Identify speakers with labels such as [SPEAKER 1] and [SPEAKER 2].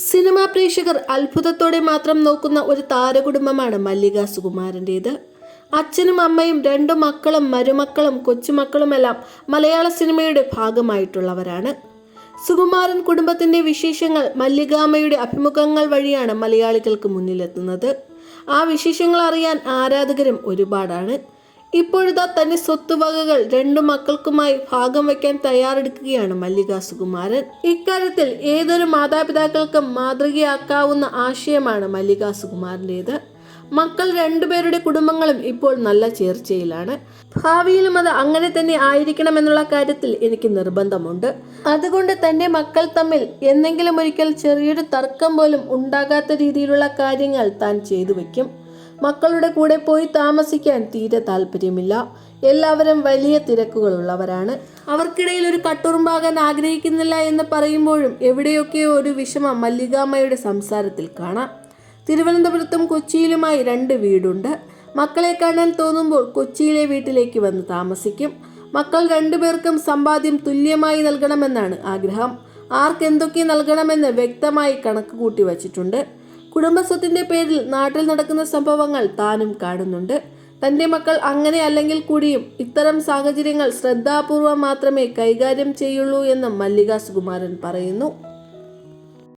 [SPEAKER 1] Cinema പ്രേക്ഷകർ അത്ഭുതത്തോടെ മാത്രം നോക്കുന്ന ഒരു താരകുടുംബമാണ് മല്ലിക സുകുമാരന്റേത് അച്ഛനും അമ്മയും രണ്ടു മക്കളും മരുമക്കളും കൊച്ചുമക്കളുമെല്ലാം മലയാള സിനിമയുടെ ഭാഗമായിട്ടുള്ളവരാണ്. സുകുമാരൻ കുടുംബത്തിന്റെ വിശേഷങ്ങൾ മല്ലികാമ്മയുടെ അഭിമുഖങ്ങൾ വഴിയാണ് മലയാളികൾക്ക് മുന്നിലെത്തുന്നത്. ആ വിശേഷങ്ങൾ അറിയാൻ ആരാധകരും ഒരുപാടാണ്. ഇപ്പോഴിതാ തന്റെ സ്വത്തുവകകൾ രണ്ടു മക്കൾക്കുമായി ഭാഗം വയ്ക്കാൻ തയ്യാറെടുക്കുകയാണ് മല്ലിക സുകുമാരൻ. ഇക്കാര്യത്തിൽ ഏതൊരു മാതാപിതാക്കൾക്കും മാതൃകയാക്കാവുന്ന ആശയമാണ് മല്ലിക സുകുമാരന്റേത് മക്കൾ രണ്ടുപേരുടെ കുടുംബങ്ങളും ഇപ്പോൾ നല്ല ചേർച്ചയിലാണ്. ഭാവിയിലും അത് അങ്ങനെ തന്നെ ആയിരിക്കണമെന്നുള്ള കാര്യത്തിൽ എനിക്ക് നിർബന്ധമുണ്ട്. അതുകൊണ്ട് തന്റെ മക്കൾ തമ്മിൽ എന്തെങ്കിലും ഒരിക്കൽ ചെറിയൊരു തർക്കം പോലും ഉണ്ടാകാത്ത രീതിയിലുള്ള കാര്യങ്ങൾ താൻ ചെയ്തു വെക്കും മക്കളുടെ കൂടെ പോയി താമസിക്കാൻ തീരെ താല്പര്യമില്ല. എല്ലാവരും വലിയ തിരക്കുകളുള്ളവരാണ്. അവർക്കിടയിൽ ഒരു കട്ടുറുമ്പാകാൻ ആഗ്രഹിക്കുന്നില്ല എന്ന് പറയുമ്പോഴും എവിടെയൊക്കെയോ ഒരു വിഷമം മല്ലികാമ്മയുടെ സംസാരത്തിൽ കാണാം. തിരുവനന്തപുരത്തും കൊച്ചിയിലുമായി രണ്ട് വീടുണ്ട്. മക്കളെ കാണാൻ തോന്നുമ്പോൾ കൊച്ചിയിലെ വീട്ടിലേക്ക് വന്ന് താമസിക്കും. മക്കൾ രണ്ടുപേർക്കും സമ്പാദ്യം തുല്യമായി നൽകണമെന്നാണ് ആഗ്രഹം. ആർക്കെന്തൊക്കെ നൽകണമെന്ന് വ്യക്തമായി കണക്ക് കൂട്ടി വച്ചിട്ടുണ്ട്. കുടുംബസ്വത്തിന്റെ പേരിൽ നാട്ടിൽ നടക്കുന്ന സംഭവങ്ങൾ താനും കാണുന്നുണ്ട്. തന്റെ മക്കൾ അങ്ങനെ അല്ലെങ്കിൽ കൂടിയും ഇത്തരം സാഹചര്യങ്ങൾ ശ്രദ്ധാപൂർവം മാത്രമേ കൈകാര്യം ചെയ്യുള്ളൂ എന്ന് മല്ലിക സുകുമാരൻ പറയുന്നു.